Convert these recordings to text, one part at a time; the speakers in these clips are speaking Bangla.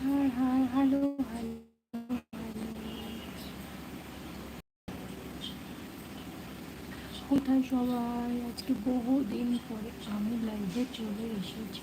হাই হ্যালো হ্যালো কোথায় সবাই? আজকে বহুদিন পরে আমি লাইভে চলে এসেছি।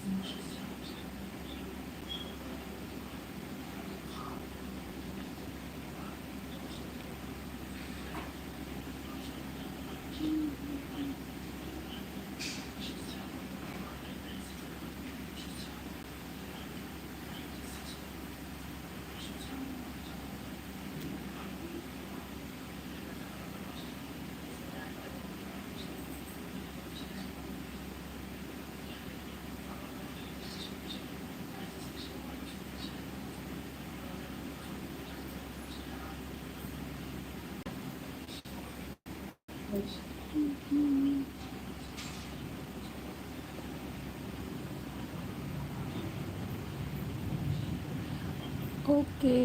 Okay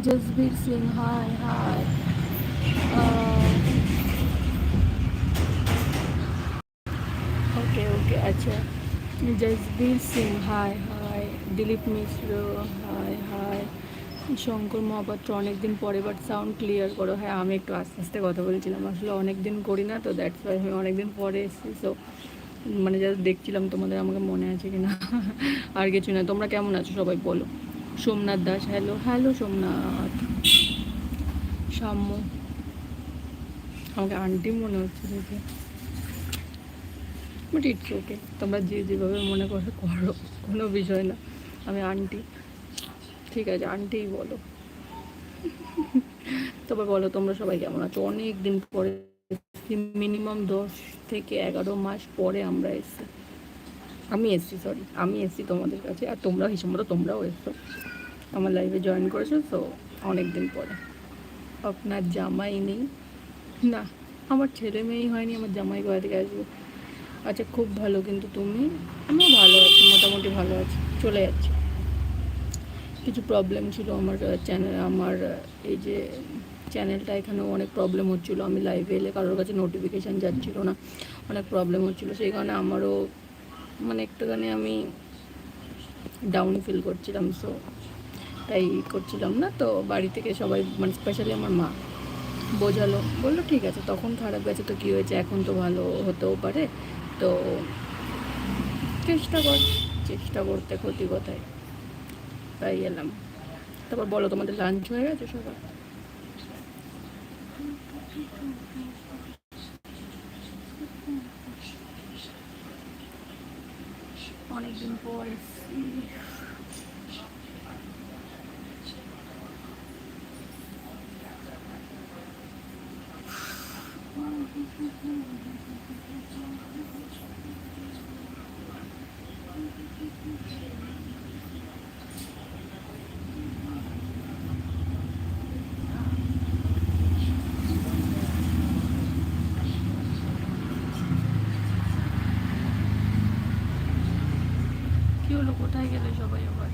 Jasbir Singh hi hi okay okay अच्छा जसबीर सिंह हाय हाय दिलीप मिश्र हाय हाय শঙ্কর মহাপাত্র অনেকদিন পরে বাট সাউন্ড ক্লিয়ার করো। হ্যাঁ আমি একটু আস্তে আস্তে কথা বলছিলাম। আসলে অনেক দিন করি না তো দ্যাটস ওয়াই আমি অনেকদিন পরে এসেছি। সো মানে যা দেখছিলাম তোমাদের, আমাকে মনে আছে কি না আর কিছু না। তোমরা কেমন আছো সবাই বলো। Somnath Das hello hello Somnath. সাম্য। আমাকে আন্টি মনে হচ্ছে দেখে। বাট ইটস ওকে তোমরা যে যেভাবে মনে করো করো। কোনো বিষয় না। আমি আন্টি ঠিক আছে আন্টিই বলো। তবে বলো, তোমরা সবাই কেমন আছো? অনেক দিন পরে মিনিমাম দশ থেকে এগারো মাস পরে আমরা এসছি। আমি এসছি সরি আমি এসছি তোমাদের কাছে, আর তোমরাও হিসেব মতো তোমরাও এসছো আমার লাইফে জয়েন করেছ তো অনেক দিন পরে। আপনার জামাই নেই। না, আমার ছেলে মেয়েই হয়নি, আমার জামাই কোথা থেকে আসবে। আচ্ছা খুব ভালো, কিন্তু তুমি? আমিও ভালো আছি, মোটামুটি ভালো আছি, চলে যাচ্ছি। কিছু প্রবলেম ছিল আমার চ্যানেল আমার এই যে চ্যানেলটা এখানেও অনেক প্রবলেম হচ্ছিল। আমি লাইভে এলে কারোর কাছে নোটিফিকেশান যাচ্ছিল না, অনেক প্রবলেম হচ্ছিল। সেই কারণে আমারও মানে একটুখানি আমি ডাউন ফিল করছিলাম সো তাই করছিলাম না। তো বাড়ি থেকে সবাই মানে স্পেশালি আমার মা বোঝালো, বলল, ঠিক আছে, তখন খারাপ গেছে, তো কী হয়েছে? এখন তো ভালো হতেও পারে। তো চেষ্টা কর, চেষ্টা করতে ক্ষতি কোথায়? তাই এলাম। তারপর বলো তোমাদের লাঞ্চ হয়ে গেছে সবার? অনেকদিন পর। কি হলো কোথায় গেলে সবাই আবার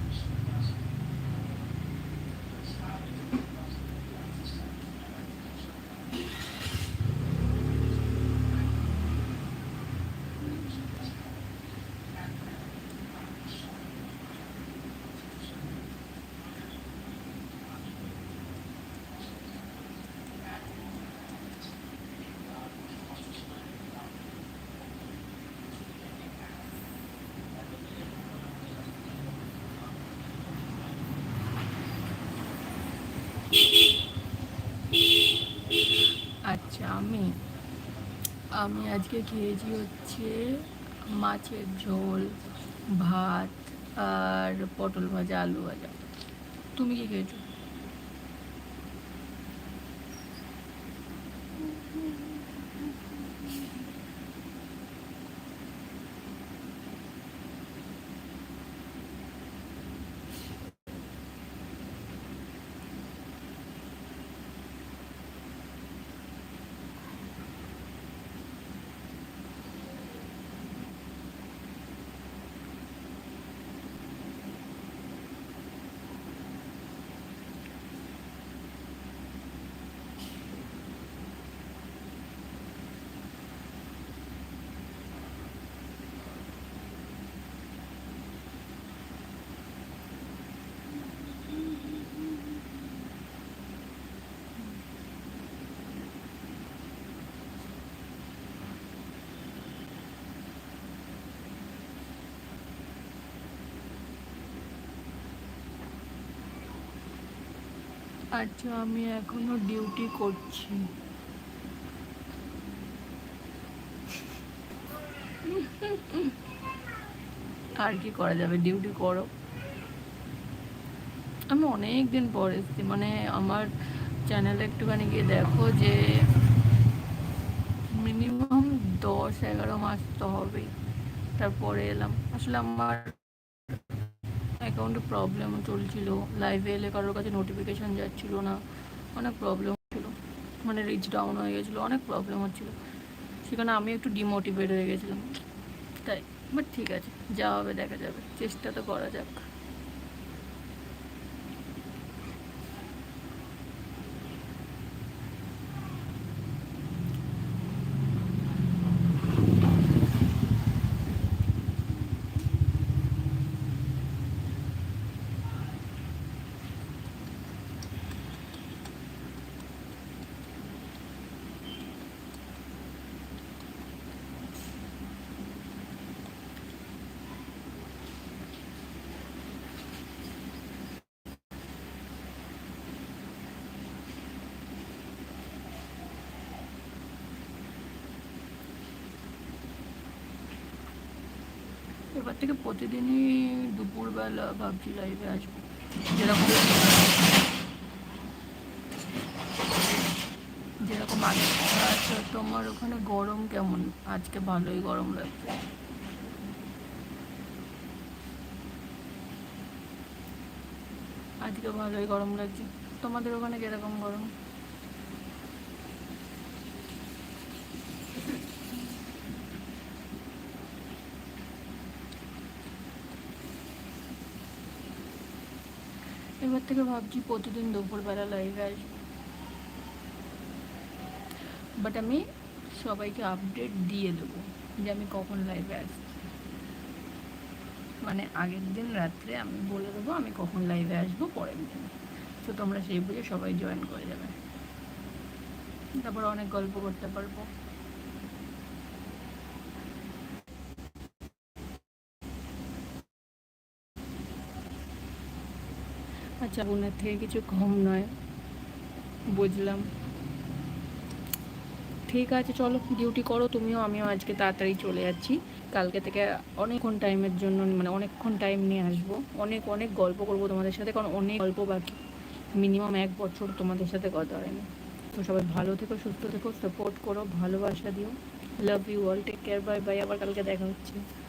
আচ্ছা আমি আমি আজকে খেয়েছি হচ্ছে মাছের ঝোল, ভাত আর পটল ভাজা, আলু ভাজা। তুমি কি খেয়েছো? আচ্ছা আমি এখনও ডিউটি করছি। আর কি করা যাবে? ডিউটি করো। আমি অনেক দিন পর এসেছি মানে আমার চ্যানেলে একটুখানি গিয়ে দেখো যে মিনিমাম দশ এগারো মাস তো হবেই। তারপরে এলাম। আসলে আমার অ্যাকাউন্টে প্রবলেম চলছিল। লাইভে এলে কারোর কাছে নোটিফিকেশান যাচ্ছিল না। অনেক প্রবলেম ছিল। মানে রিচ ডাউন হয়ে গেছিল। অনেক প্রবলেম হচ্ছিল। সেখানে আমি একটু ডিমোটিভেট হয়ে গেছিলাম। তাই বাট ঠিক আছে। যা হবে, দেখা যাবে। চেষ্টা তো করা যাক। এবার থেকে প্রতিদিনই দুপুরবেলা ভাবছি লাইভে আসব। যেরকম যেরকম আগে আচ্ছা তোমার ওখানে গরম কেমন? আজকে ভালোই গরম লাগছে। আজকে ভালোই গরম লাগছে। তোমাদের ওখানে কীরকম গরম এবার থেকে ভাবছি প্রতিদিন দুপুরবেলা লাইভে আসব। বাট আমি সবাইকে আপডেট দিয়ে দেবো যে আমি কখন লাইভে আসছি। মানে আগের দিন রাত্রে আমি বলে দেবো আমি কখন লাইভে আসব, পরের দিন। তো তোমরা সেই বুঝে সবাই জয়েন করে যাবে। তারপর অনেক গল্প করতে পারব। আচ্ছা বোনের থেকে কিছু কম নয়। বুঝলাম। ঠিক আছে, চলো ডিউটি করো, তুমিও, আমিও আজকে তাড়াতাড়ি চলে যাচ্ছি। কালকে থেকে অনেকক্ষণ টাইমের জন্য মানে অনেকক্ষণ টাইম নিয়ে আসব। অনেক অনেক গল্প করব তোমাদের সাথে, কারণ অনেক গল্প বাকি। মিনিমাম এক বছর তোমাদের সাথে কথা হয়নি। তো সবাই ভালো থেকো, সুস্থ থেকো সাপোর্ট করো, ভালোবাসা দিও। Love you all take care bye bye আবার কালকে দেখা হচ্ছে।